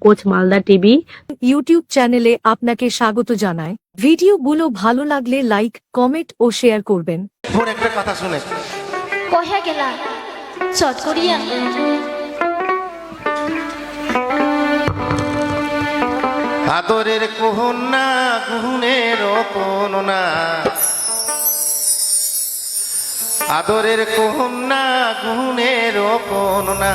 Coach Malda TV YouTube চ্যানেলে আপনাকে স্বাগত জানায় ভিডিও গুলো ভালো লাগলে লাইক কমেন্ট ও শেয়ার করবেন। একটা কথা শুনে। কহে গেলা? চট করিয়া। আদরের কুহন না কুহনের কোন না। আদরের কোন না গুণের কোন না।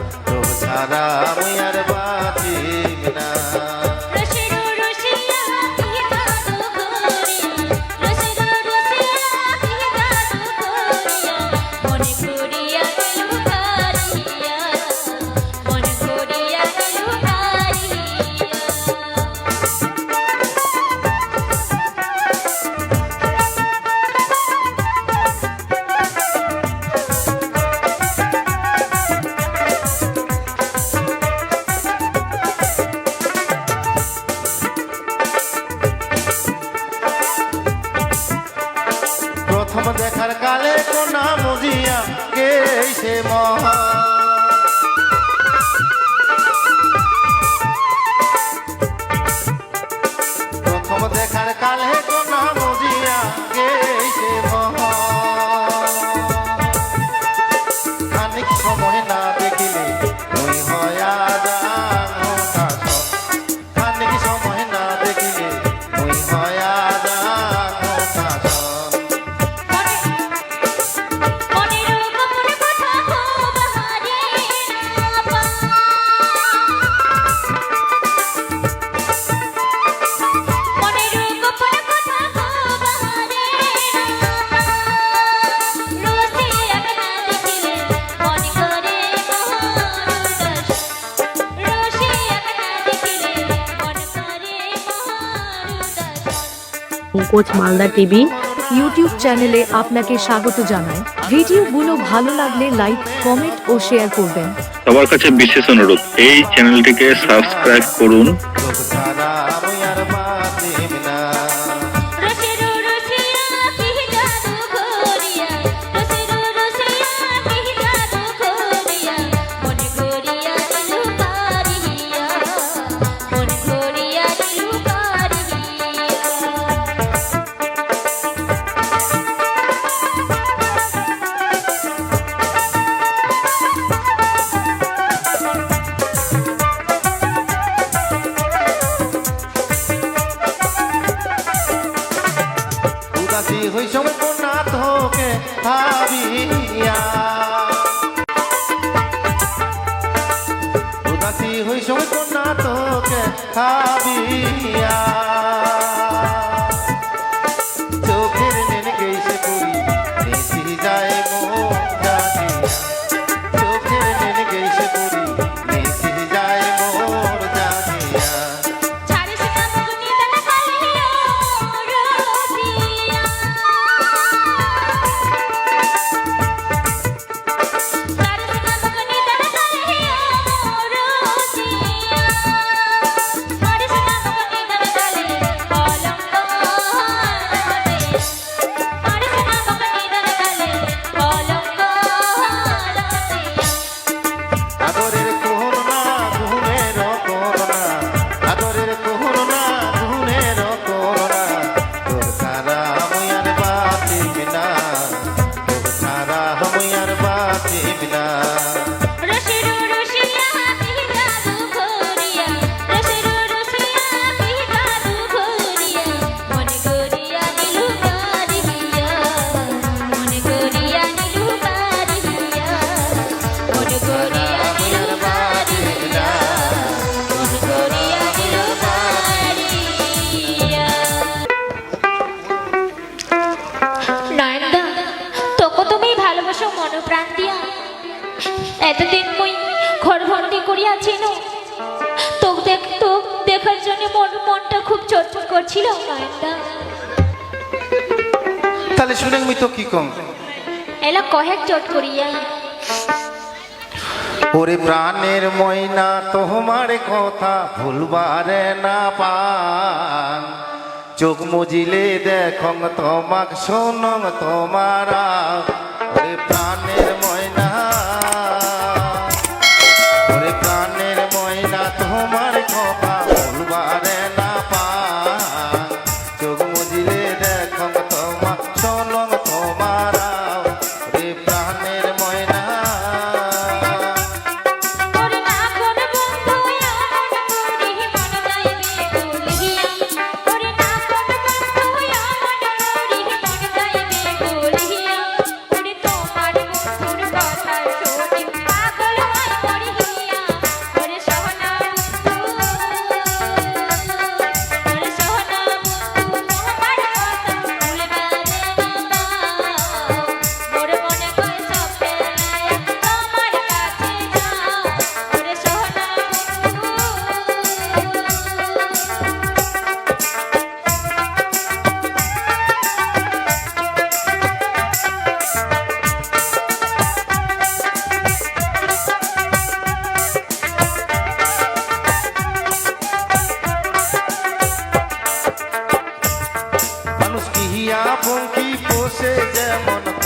も কোচ মালদা টিভি ইউটিউব চ্যানেলে আপনাকে স্বাগত জানাই। ভিডিওগুলো ভালো লাগলে লাইক, কমেন্ট ও শেয়ার করবেন। সবার কাছে বিশেষ অনুরোধ, এই চ্যানেলটিকে সাবস্ক্রাইব করুন। ওই সময় কন্যা তোকে খাবিয়া দিয়া এতদিন মুই ঘর ভর্তি তোক দেখ তোক দেখার জন্য মনটা খুব চটচট করছিল তাহলে শুনে মুই তো কি কম? এলা কহেক চট ওরে প্রাণের ময়না তোমার কথা ভুলবারে না পান। চোখ মুজিলে দেখং তোমাক শোনং তোমারা। ওরে প্রাণের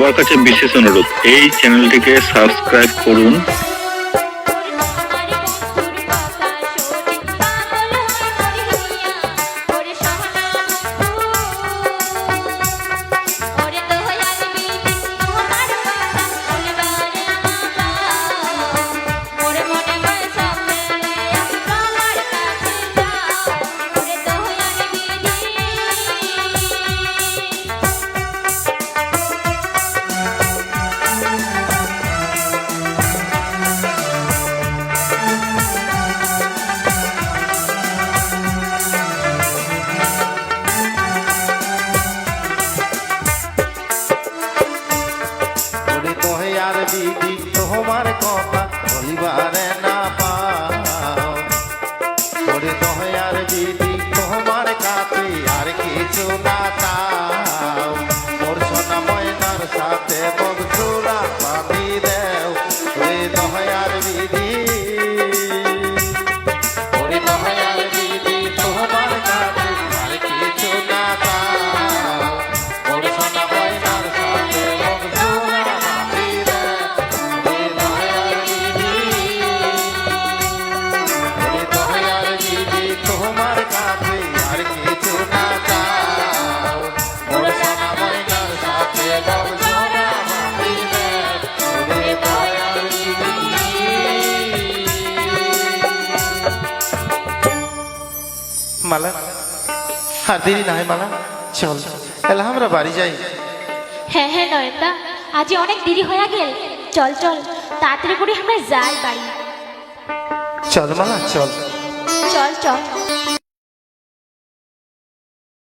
সবার কাছে বিশেষ অনুরোধ এই চ্যানেলটিকে সাবস্ক্রাইব করুন। কথা বলিবারে মালা আর দেরি না হয় মালা। চল এলা আমরা বাড়ি যাই। হ্যাঁ হ্যাঁ নয়নদা আজ অনেক দেরি হয়ে গেল। চল চল তাড়াতাড়ি করে আমরা যাই বাড়ি। চল মালা চল। চল চল।